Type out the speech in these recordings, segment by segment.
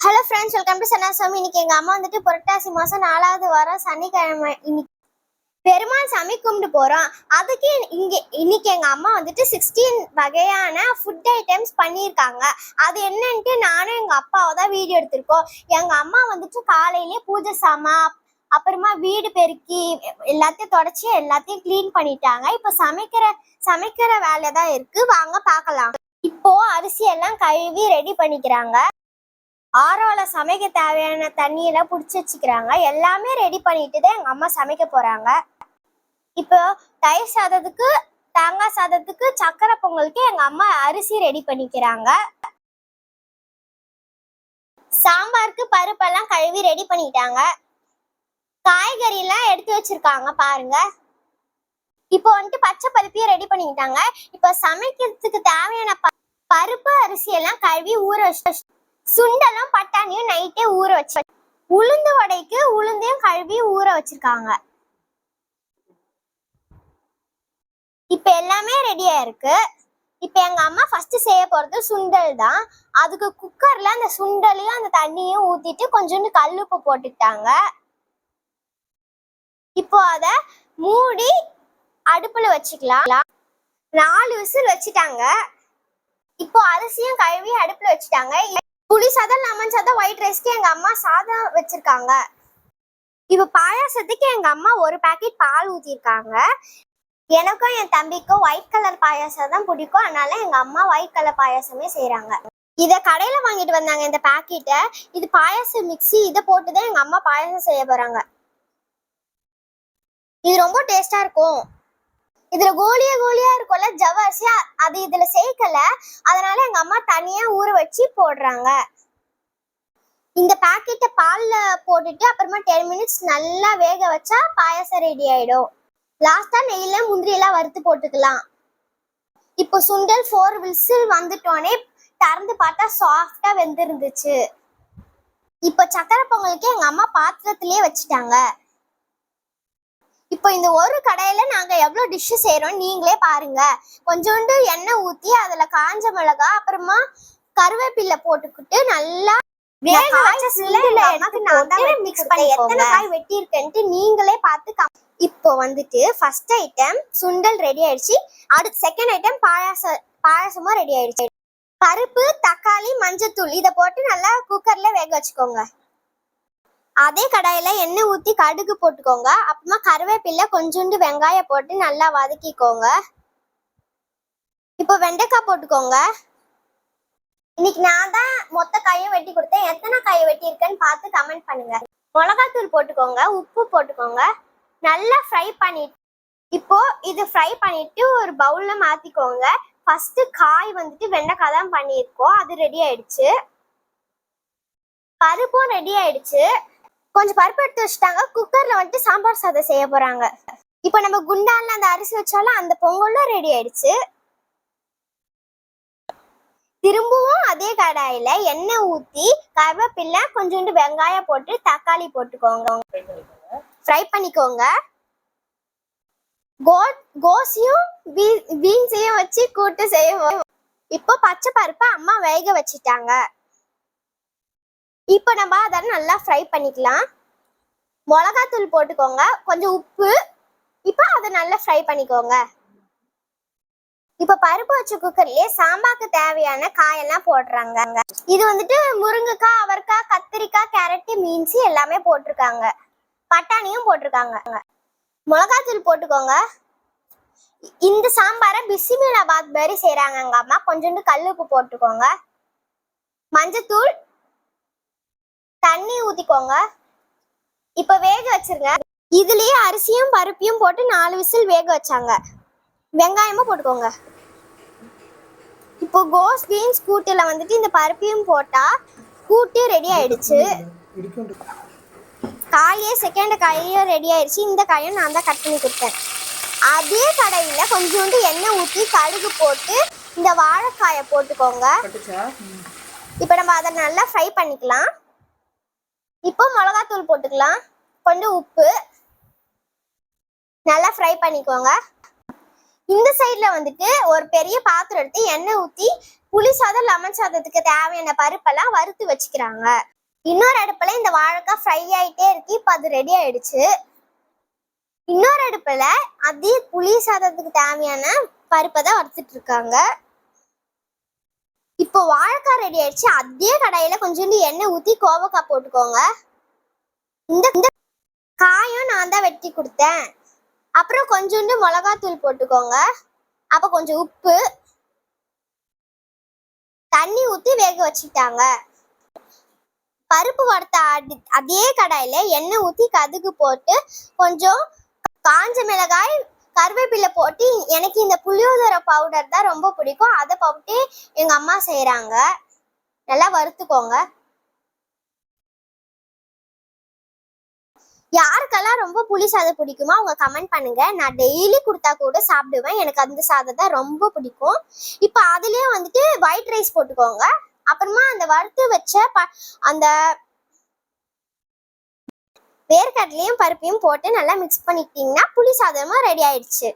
Hello friends welcome to Sanasami இன்னைக்கு எங்க அம்மா வந்துட்டு புரட்டாசி மாதம் நாலாவது வாரம் சனிக்கிழமை இன்னைக்கு பெருமாள் சாமி கும்பிட்டு போறோம். அதுக்கு இங்கே இன்னைக்கு எங்க அம்மா வந்துட்டு சிக்ஸ்டீன் வகையான ஃபுட் ஐட்டம்ஸ் பண்ணியிருக்காங்க. அது என்னன்ட்டு நானும் எங்கள் அப்பாவை தான் வீடியோ எடுத்திருக்கோம். எங்கள் அம்மா வந்துட்டு காலையிலேயே பூஜை சாமா அப்புறமா வீடு பெருக்கி எல்லாத்தையும் தொடச்சி எல்லாத்தையும் க்ளீன் பண்ணிட்டாங்க. இப்போ சமைக்கிற சமைக்கிற வேலை தான் இருக்கு. வாங்க பார்க்கலாம். இப்போ அரிசி எல்லாம் கழுவி ரெடி பண்ணிக்கிறாங்க. ஆரோல சமைக்க தேவையான தண்ணியெல்லாம் பிடிச்சி வச்சுக்கிறாங்க. எல்லாமே ரெடி பண்ணிட்டு தான் எங்கள் அம்மா சமைக்க போகிறாங்க இப்போ தயிர் சாதத்துக்கு தேங்காய் சாதத்துக்கு சக்கரை பொங்கலுக்கு எங்கள் அம்மா அரிசி ரெடி பண்ணிக்கிறாங்க. சாம்பாருக்கு பருப்பெல்லாம் கழுவி ரெடி பண்ணிட்டாங்க. காய்கறி எல்லாம் எடுத்து வச்சிருக்காங்க பாருங்க. இப்போ வந்துட்டு பச்சை பருப்பையும் ரெடி பண்ணிக்கிட்டாங்க. இப்போ சமைக்கிறதுக்கு தேவையான ப- பருப்பு அரிசி எல்லாம் கழுவி ஊற வச்சு சுண்டலும் பட்டாணியும் நைட்டே ஊற வச்சு உளுந்து வடைக்கு உளுந்தையும் கழுவி ஊற வச்சிருக்காங்க. இப்ப எல்லாமே ரெடியா இருக்கு இப்ப எங்க அம்மா ஃபர்ஸ்ட் செய்ய போறது சுண்டல் தான். அதுக்கு குக்கர்ல அந்த சுண்டலையும் அந்த தண்ணியும் ஊத்திட்டு கொஞ்சோண்டு கல்லுப்பு போட்டுட்டாங்க இப்போ அத மூடி அடுப்புல வச்சுக்கலாம். நாலு விசில் வச்சுட்டாங்க. இப்போ அரிசியும் கழுவி அடுப்புல வச்சுட்டாங்க. புளி சாதம் லெமன் சாதம் ஒயிட் ரைஸ்க்கு எங்க அம்மா சாதம் வச்சிருக்காங்க. இப்போ பாயாசத்துக்கு எங்க அம்மா ஒரு பாக்கெட் பால் ஊத்திருக்காங்க. எனக்கும் என் தம்பிக்கும் ஒயிட் கலர் பாயாசம் தான் பிடிக்கும். அதனால எங்க அம்மா ஒயிட் கலர் பாயாசமே செய்யறாங்க இத கடையில வாங்கிட்டு வந்தாங்க இந்த பாக்கெட்டை இது பாயாசம் மிக்ஸி இதை போட்டுதான் எங்க அம்மா பாயாசம் செய்ய போறாங்க. இது ரொம்ப டேஸ்டா இருக்கும். இதுல கோலியா கோலியா இருக்கும்ல ஜவ்வரிசி அது இதுல சேர்க்கல. அதனால எங்க அம்மா தனியா ஊற வச்சு போடுறாங்க. இந்த பாக்கெட்டை பால்ல போட்டுட்டு அப்புறமா டென் மினிட்ஸ் நல்லா வேக வச்சா பாயாசம் ரெடி ஆயிடும். லாஸ்டா நெய்ல முந்திரி எல்லாம் வறுத்து போட்டுக்கலாம். இப்போ சுண்டல் ஃபோர் விசில் வந்துட்டோனே திறந்து பார்த்தா சாஃப்டா வெந்திருந்துச்சு. இப்போ சக்கரை பொங்கலுக்கு எங்க அம்மா பாத்திரத்திலேயே வச்சுட்டாங்க. இப்போ இந்த ஒரு கடையில நாங்க எவ்வளவு டிஷ் செய்றோம் நீங்களே பாருங்க. கொஞ்சோண்டு எண்ணெய் ஊத்தி அதுல காஞ்ச மிளகா அப்புறமா கருவேப்பிலை போட்டுக்கிட்டு நல்லா வேக வச்ச எடுத்து நான் மிக்ஸ் பண்ணி எத்தனை காய் வெட்டி இருக்கேன்ட்டு நீங்களே பார்த்து இப்போ வந்துட்டு ஃபர்ஸ்ட் ஐட்டம் சுண்டல் ரெடி ஆயிடுச்சு. அடுத்து செகண்ட் ஐட்டம் பாயாசம் பாயாசமும் ரெடி ஆயிடுச்சு. பருப்பு தக்காளி மஞ்சத்தூள் இதை போட்டு நல்லா குக்கர்ல வேக வச்சுக்கோங்க. அதே கடாயில எண்ணெய் ஊத்தி கடுகு போட்டுக்கோங்க. அப்புறமா கருவேப்பிலை கொஞ்சோண்டு வெங்காயம் போட்டு நல்லா வதக்கிக்கோங்க. இப்போ வெண்டைக்காய் போட்டுக்கோங்க. இன்னைக்கு நான் தான் மொத்த காயும் வெட்டி கொடுத்தேன். எத்தனை காயை வெட்டி இருக்கேன்னு பார்த்து கமெண்ட் பண்ணுங்க. மிளகாத்தூள் போட்டுக்கோங்க உப்பு போட்டுக்கோங்க. நல்லா ஃப்ரை பண்ணிட்டு இப்போ இது ஃப்ரை பண்ணிட்டு ஒரு பவுல்ல மாத்திக்கோங்க. ஃபர்ஸ்ட் காய் வந்துட்டு வெண்டைக்காய் தான் பண்ணியிருக்கோம். அது ரெடி ஆயிடுச்சு. பருப்பும் ரெடி ஆயிடுச்சு. கொஞ்சம் பருப்பு எடுத்து வச்சுட்டாங்க. குக்கர்ல வந்துட்டு சாம்பார் சாதம் செய்ய போறாங்க. இப்போ நம்ம குண்டான்ல அந்த அரிசி வச்சாலும் அந்த பொங்கலும் ரெடி ஆயிடுச்சு. திரும்பவும் அதே கடாயில எண்ணெய் ஊத்தி கருவேப்பிலை கொஞ்சோண்டு வெங்காயம் போட்டு தக்காளி போட்டுக்கோங்க. ஃப்ரை பண்ணிக்கோங்க. கோ கோசியும் பீன்ஸையும் வச்சு கூட்டு செய்வோம் இப்போ பச்சை பருப்பை அம்மா வேக வச்சிட்டாங்க. இப்போ நம்ம அதை நல்லா ஃப்ரை பண்ணிக்கலாம். மிளகாத்தூள் போட்டுக்கோங்க. கொஞ்சம் உப்பு. இப்போ அதை நல்லா ஃப்ரை பண்ணிக்கோங்க. இப்போ பருப்பு வச்ச குக்கர்லயே சாம்பாருக்கு தேவையான காயெல்லாம் போடுறாங்க. இது வந்துட்டு முருங்கைக்காய் அவரைக்காய் கத்திரிக்காய் கேரட் மீன்ஸ் எல்லாமே போட்டிருக்காங்க. பட்டாணியும் போட்டிருக்காங்க. மிளகாத்தூள் போட்டுக்கோங்க. இந்த சாம்பாரை பிசிமிலாபாத் மாதிரி செய்கிறாங்க எங்கள் அம்மா. கொஞ்சோண்டு கல் உப்பு போட்டுக்கோங்க. மஞ்சத்தூள் தண்ணி ஊத்திக்கோங்க. இப்ப வேக வச்சிருங்க. இதுலயே அரிசியும் பருப்பையும் போட்டு நாலு விசில் வேக வச்சாங்க. வெங்காயமும் போட்டுக்கோங்க. இப்போ கோஸ் பீன்ஸ் கூட்டுல வந்துட்டு இந்த பருப்பையும் போட்டா கூட்டு ரெடி ஆயிடுச்சு. காயே செகண்ட் காயும் ரெடி ஆயிடுச்சு. இந்த காயும் நான் தான் கட் பண்ணி கொடுத்தேன். அதே கடையில கொஞ்சோண்டு எண்ணெய் ஊற்றி கடுகு போட்டு இந்த வாழைக்காயை போட்டுக்கோங்க. இப்போ நம்ம அதை நல்லா ஃப்ரை பண்ணிக்கலாம். இப்போ மிளகாத்தூள் போட்டுக்கலாம். கொஞ்சம் உப்பு. நல்லா ஃப்ரை பண்ணிக்கோங்க. இந்த சைடில் வந்துட்டு ஒரு பெரிய பாத்திரம் எடுத்து எண்ணெய் ஊற்றி புளி சாதம் லெமன் சாதத்துக்கு தேவையான பருப்பெல்லாம் வறுத்து வச்சுக்கிறாங்க. இன்னொரு அடுப்பில் இந்த வாழைக்காய் ஃப்ரை ஆகிட்டே இருக்கு. இப்போ அது ரெடி ஆயிடுச்சு. இன்னொரு அடுப்பில் அதே புளி சாதத்துக்கு தேவையான பருப்பை தான் வறுத்துட்டு இருக்காங்க. இப்போ வாழைக்காய் ரெடி ஆயிடுச்சு. அதே கடாயில கொஞ்சோண்டு எண்ணெய் ஊத்தி கோவக்காய் போட்டுக்கோங்க. இந்த இந்த காயும் நான் தான் வெட்டி கொடுத்தேன். அப்புறம் கொஞ்சோண்டு மிளகாத்தூள் போட்டுக்கோங்க. அப்ப கொஞ்சம் உப்பு தண்ணி ஊத்தி வேக வச்சுட்டாங்க. பருப்பு வறுத்த அடி- அதே கடாயில எண்ணெய் ஊத்தி கதுகு போட்டு கொஞ்சம் காஞ்ச மிளகாய் கருவேப்பிலை போட்டு எனக்கு இந்த புளியோதரை பவுடர் தான் ரொம்ப பிடிக்கும். அதை போட்டு எங்க அம்மா செய்கிறாங்க நல்லா வறுத்துக்கோங்க. யாருக்கெல்லாம் ரொம்ப புளி சாதம் பிடிக்குமோ அவங்க கமெண்ட் பண்ணுங்க. நான் டெய்லி கொடுத்தா கூட சாப்பிடுவேன். எனக்கு அந்த சாதம் தான் ரொம்ப பிடிக்கும். இப்போ அதுலயே வந்துட்டு ஒயிட் ரைஸ் போட்டுக்கோங்க. அப்புறமா அந்த வறுத்து வச்ச ப- அந்த வேர்க்கடலையும் பருப்பையும் போட்டு நல்லா மிக்ஸ் பண்ணிக்கிட்டீங்கன்னா புளி சாதமும் ரெடி ஆயிடுச்சு.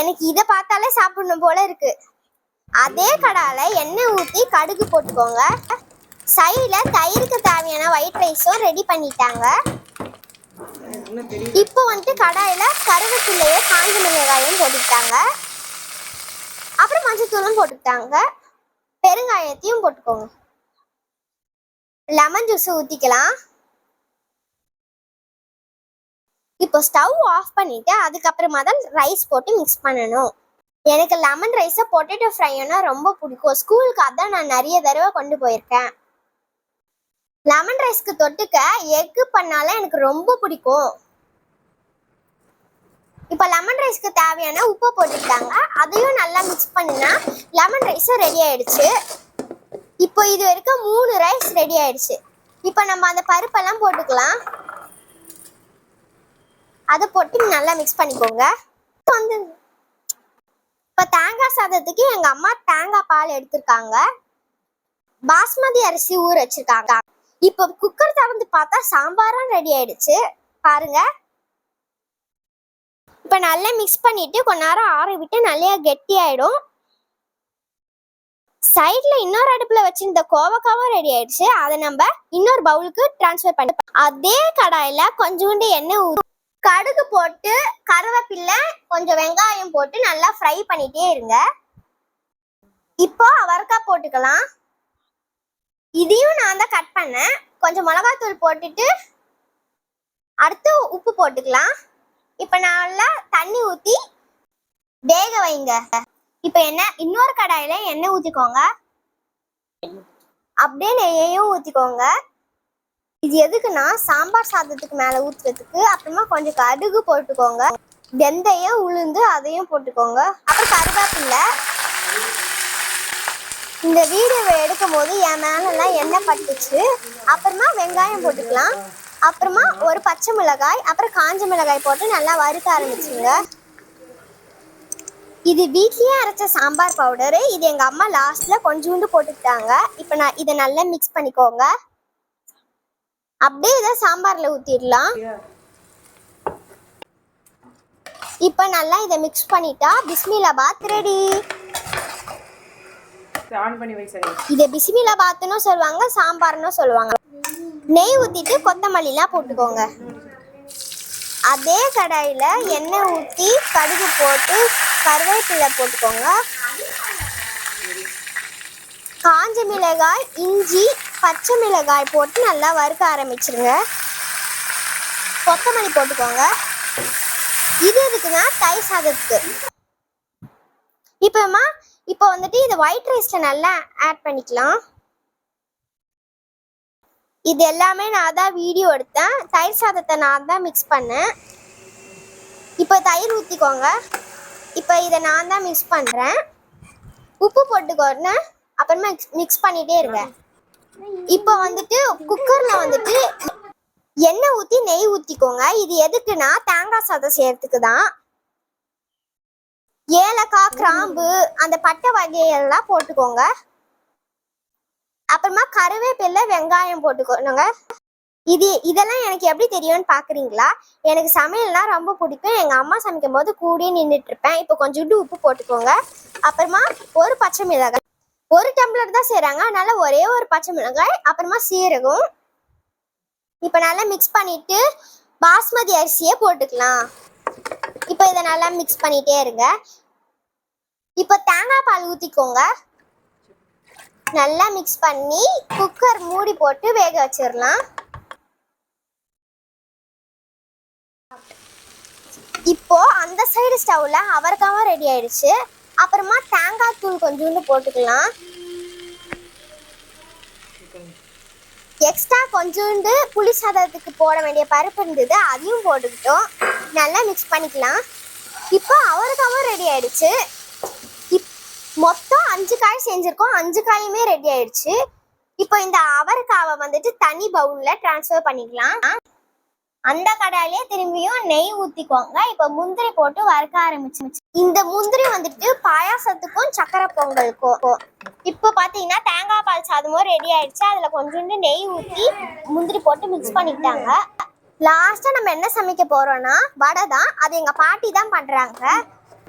எனக்கு இதை பார்த்தாலே சாப்பிடணும் போல இருக்கு. அதே கடால எண்ணெய் ஊற்றி கடுகு போட்டுக்கோங்க. சைடில் தயிருக்கு தேவையான ஒயிட் ரைஸும் ரெடி பண்ணிட்டாங்க. இப்போ வந்துட்டு கடாயில கருவேப்பிலையை காஞ்ச மிளகாயும் போட்டுக்கிட்டாங்க. அப்புறம் மஞ்சத்தூளும் போட்டுக்கிட்டாங்க. பெருங்காயத்தையும் போட்டுக்கோங்க. லெமன் ஜூஸ் ஊற்றிக்கலாம் இப்போ ஸ்டவ் ஆஃப் பண்ணிட்டு அதுக்கப்புறமா தான் ரைஸ் போட்டு மிக்ஸ் பண்ணணும். எனக்கு லெமன் ரைஸை பொட்டேட்டோ ஃப்ரைனா ரொம்ப பிடிக்கும். ஸ்கூலுக்கு அதான் நான் நிறைய தடவை கொண்டு போயிருக்கேன். லெமன் ரைஸ்க்கு தொட்டுக்க எக்கு பண்ணாலும் எனக்கு ரொம்ப பிடிக்கும். இப்போ லெமன் ரைஸ்க்கு தேவையான உப்பு போட்டுக்கிட்டாங்க. அதையும் நல்லா மிக்ஸ் பண்ணினா லெமன் ரைஸும் ரெடி ஆயிடுச்சு. இப்போ இது வரைக்கும் மூணு ரைஸ் ரெடி ஆயிடுச்சு. இப்போ நம்ம அந்த பருப்பெல்லாம் போட்டுக்கலாம். அதை போட்டு நல்லா மிக்ஸ் பண்ணிக்கோங்க. இப்போ வந்து இப்போ தேங்காய் சாதத்துக்கு எங்கள் அம்மா தேங்காய் பால் எடுத்திருக்காங்க. பாஸ்மதி அரிசி ஊற வச்சிருக்காங்க. இப்போ குக்கர் திறந்து பார்த்தா சாம்பாரும் ரெடி ஆயிடுச்சு. பாருங்க. இப்போ நல்லா மிக்ஸ் பண்ணிட்டு கொஞ்ச நேரம் ஆற விட்டு நல்லா கெட்டி ஆயிடும் சைட்ல இன்னொரு அடுப்புல வச்சிருந்த கோவக்காவும் ரெடி ஆயிடுச்சு. அதை நம்ம இன்னொரு பவுலுக்கு ட்ரான்ஸ்ஃபர் பண்ணி அதே கடாயில கொஞ்சோண்டு எண்ணெய் ஊத்தி கடுகு போட்டு கருவேப்பில்லை கொஞ்சம் வெங்காயம் போட்டு நல்லா ஃப்ரை பண்ணிட்டே இருங்க. இப்போ அவரைக்காய் போட்டுக்கலாம். இதையும் நான் தான் கட் பண்ணேன். கொஞ்சம் மிளகாத்தூள் போட்டுட்டு அடுத்து உப்பு போட்டுக்கலாம். இப்போ நல்லா தண்ணி ஊற்றி வேக வைங்க. இப்போ என்ன இன்னொரு கடாயில எண்ணெய் ஊற்றிக்கோங்க அப்படியே நெய்யையும் ஊற்றிக்கோங்க இது எதுக்குன்னா சாம்பார் சாதத்துக்கு மேலே ஊற்றுறதுக்கு அப்புறமா கொஞ்சம் கடுகு போட்டுக்கோங்க. வெந்தயம் உளுந்து அதையும் போட்டுக்கோங்க. அப்புறம் கருவேப்பில்லை. இந்த வீடியோவை எடுக்கும் போது என் மேலெல்லாம் எண்ணெய் பட்டுச்சு. அப்புறமா வெங்காயம் போட்டுக்கலாம். அப்புறமா ஒரு பச்சை மிளகாய் அப்புறம் காஞ்ச மிளகாய் போட்டு நல்லா வறுக்க ஆரம்பிச்சுங்க. இது வீட்லேயே அரைச்ச சாம்பார் பவுடரு. இது எங்கள் அம்மா லாஸ்ட்டில் கொஞ்சோண்டு போட்டுக்கிட்டாங்க. இப்போ நான் இதை நல்லா மிக்ஸ் பண்ணிக்கோங்க. அப்படியே இதை சாம்பார்ல ஊத்திடலாம். இப்போ நல்லா இதை மிக்ஸ் பண்ணிட்டா பிஸ்மிலா பாத் ரெடி இதை பிஸ்மிலா பாத்துன்னு சொல்லுவாங்க சாம்பார்னு சொல்லுவாங்க. நெய் ஊத்திட்டு கொத்தமல்லிலாம் போட்டுக்கோங்க. அதே கடாயில எண்ணெய் ஊத்தி கடுகு போட்டு கருவேப்பிலை போட்டுக்கோங்க. காஞ்ச மிளகாய் இஞ்சி பச்சை மிளகாய் போட்டு நல்லா வறுக்க ஆரம்பிச்சிருங்க. கொத்தமல்லி போட்டுக்கோங்க. இது எதுக்குன்னா தயிர் சாதத்துக்கு. இப்போமா இப்போ வந்துட்டு இது ஒயிட் ரைஸ்ல நல்லா ஆட் பண்ணிக்கலாம். இது எல்லாமே நான் தான் வீடியோ எடுத்தேன். தயிர் சாதத்தை நான் தான் மிக்ஸ் பண்ணேன். இப்போ தயிர் ஊற்றிக்கோங்க இப்போ இதை நான் தான் மிக்ஸ் பண்ணுறேன் உப்பு போட்டுக்கோன்னு அப்புறமா மிக்ஸ் பண்ணிகிட்டே இருக்கேன் இப்போ வந்துட்டு குக்கரில் வந்துட்டு எண்ணெய் ஊற்றி நெய் ஊற்றிக்கோங்க இது எதுக்குன்னா தேங்காய் சாதம் செய்யறதுக்கு தான். ஏலக்காய் கிராம்பு அந்த பட்டை வகையெல்லாம் போட்டுக்கோங்க. அப்புறமா கருவேப்பிலை வெங்காயம் போட்டுக்கோங்க. இது இதெல்லாம் எனக்கு எப்படி தெரியும்னு பாக்குறீங்களா? எனக்கு சமையல்லாம் ரொம்ப பிடிக்கும். எங்க அம்மா சமைக்கும் போது கூடயே நின்றுட்டு இருப்பேன். இப்போ கொஞ்சோண்டு உப்பு போட்டுக்கோங்க. அப்புறமா ஒரு பச்சை மிளகாய் ஒரு டம்ளர் தான் செய்கிறாங்க அதனால ஒரே ஒரு பச்சை மிளகாய் அப்புறமா சீரகம். இப்போ நல்லா மிக்ஸ் பண்ணிட்டு பாஸ்மதி அரிசியை போட்டுக்கலாம். இப்போ இதை நல்லா மிக்ஸ் பண்ணிட்டே இருங்க. இப்போ தேங்காய் பால் ஊற்றிக்கோங்க நல்லா மிக்ஸ் பண்ணி குக்கர் மூடி போட்டு வேக வச்சிடலாம். இப்போ அந்த சைடு ஸ்டவ்ல அவரைக்காவும் ரெடி ஆயிடுச்சு. அப்புறமா தேங்காய் தூள் கொஞ்சோண்டு போட்டுக்கலாம். எக்ஸ்ட்ரா கொஞ்சோண்டு புளி சாதத்துக்கு போட வேண்டிய பருப்பு இருந்தது அதையும் போட்டுக்கிட்டோம். நல்லா மிக்ஸ் பண்ணிக்கலாம். இப்போ அவரைக்காவும் ரெடி ஆயிடுச்சு. இப் மொத்தம் அஞ்சு காய் செஞ்சுருக்கோம். அஞ்சு காயுமே ரெடி ஆயிடுச்சு. இப்போ இந்த அவரைக்காவை வந்துட்டு தனி பவுலில் ட்ரான்ஸ்ஃபர் பண்ணிக்கலாம். அந்த கடாயிலே திரும்பியும் நெய் ஊத்திக்கோங்க. இப்போ முந்திரி போட்டு வறுக்க ஆரம்பிச்சு இந்த முந்திரி வந்துட்டு பாயாசத்துக்கும் சக்கரை பொங்கலுக்கும். இப்போ பாத்தீங்கன்னா தேங்காய் பால் சாதமும் ரெடி ஆயிடுச்சு. அதுல கொஞ்சோண்டு நெய் ஊத்தி முந்திரி போட்டு மிக்ஸ் பண்ணிக்கிட்டாங்க. லாஸ்டா நம்ம என்ன சமைக்க போறோம்னா வடை தான். அது எங்க பாட்டி தான் பண்றாங்க.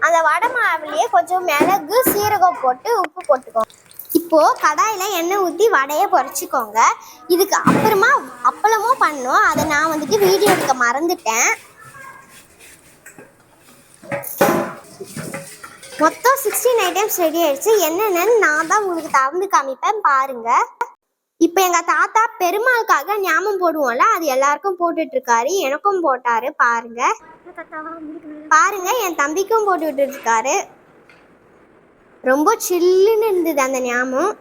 அந்த வடை மாவுலயே கொஞ்சம் மிளகு சீரகம் போட்டு உப்பு போட்டுக்கோங்க. இப்போ கடாயில் எண்ணெய் ஊற்றி வடையை பொறச்சிக்கோங்க இதுக்கு அப்புறமா அப்பளமும் பண்ணோம் அதை நான் வந்துட்டு வீடியோ எடுக்க மறந்துட்டேன். மொத்தம் சிக்ஸ்டீன் ஐட்டம்ஸ் ரெடி ஆயிடுச்சு. என்னென்னு நான் தான் உங்களுக்கு திறந்து காமிப்பேன். பாருங்க. இப்போ எங்கள் தாத்தா பெருமாளுக்காக ஞாபகம் போடுவோம்ல அது எல்லாருக்கும் போட்டுட்டு இருக்காரு. எனக்கும் போட்டாரு. பாருங்க. பாருங்க என் தம்பிக்கும் போட்டுட்டு இருக்காரு. ரொம்ப சில்லுன்னு இருந்தது அந்த ஞாபகம்.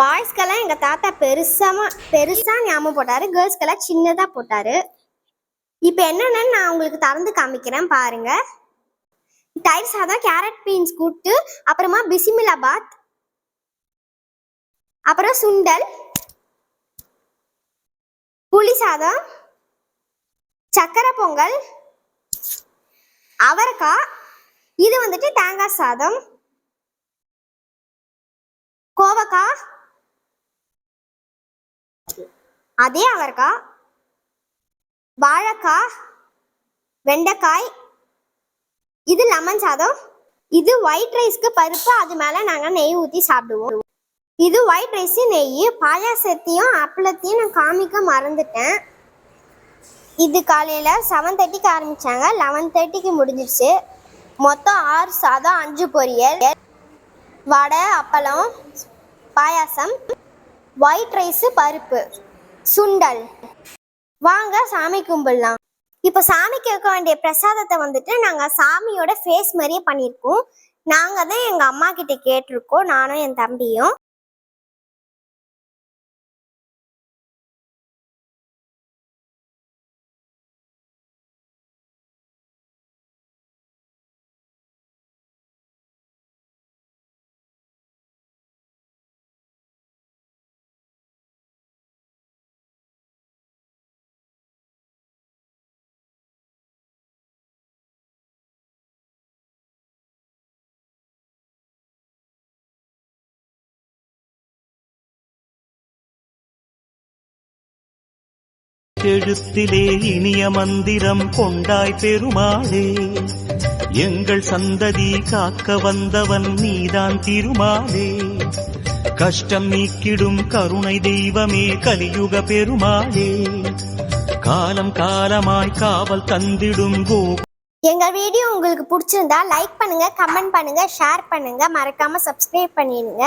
பாய்ஸ்க்கெல்லாம் எங்கள் தாத்தா பெருசாக பெருசாக ஞாபகம் போட்டார். கேர்ள்ஸ்க்கெல்லாம் சின்னதாக போட்டார். இப்போ என்னென்னு நான் உங்களுக்கு திறந்து காமிக்கிறேன் பாருங்க. தயிர் சாதம் கேரட் பீன்ஸ் கூட்டு அப்புறமா பிசிமிலாபாத் அப்புறம் சுண்டல் புளி சாதம் சக்கரை பொங்கல் அவரைக்காய் இது வந்துட்டு தேங்காய் சாதம். கோவக்காய் அதே அவரைக்காய் வாழைக்காய் வெண்டைக்காய். இது லெமன் சாதம். இது ஒயிட் ரைஸ்க்கு பருப்பு அது மேலே நாங்கள் நெய் ஊற்றி சாப்பிடுவோம். இது ஒயிட் ரைஸு நெய் பாயாசத்தையும் அப்பளத்தையும் நான் காமிக்க மறந்துட்டேன். இது காலையில் செவன் தேர்ட்டிக்கு ஆரம்பித்தாங்க லெவன் தேர்ட்டிக்கு முடிஞ்சிருச்சு. மொத்தம் ஆறு சாதம் அஞ்சு பொரியல் வடை அப்பளம் பாயாசம் ஒயிட் ரைஸு பருப்பு சுண்டல். வாங்க சாமி கும்பிடலாம். இப்போ சாமிக்கு வைக்க வேண்டிய பிரசாதத்தை வந்துட்டு நாங்கள் சாமியோட ஃபேஸ் மாதிரியே பண்ணியிருக்கோம். நாங்கள் தான் எங்கள் அம்மா கிட்ட கேட்டிருக்கோம். நானும் என் தம்பியும். எழுத்திலே இனிய மந்திரம் கொண்டாய் பெருமாளே. எங்கள் சந்ததி காக்க வந்தவன் நீதான் திருமாலே. கஷ்டம் நீக்கிடும் கருணை தெய்வமே கலியுக பெருமாளே. காலம் காலமாய் காவல் தந்திடும் கோ எங்க வீடியோ உங்களுக்கு பிடிச்சிருந்தா லைக் பண்ணுங்க கமெண்ட் பண்ணுங்க ஷேர் பண்ணுங்க. மறக்காம சப்ஸ்கிரைப் பண்ணிடுங்க.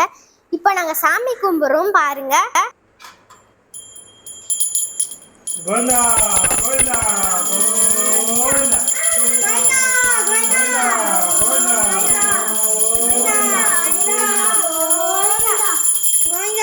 இப்போ நாங்க சாமி கும்பிடுறோம் பாருங்க. கோவிந்தா கோவிந்தா கோவிந்தா அங்க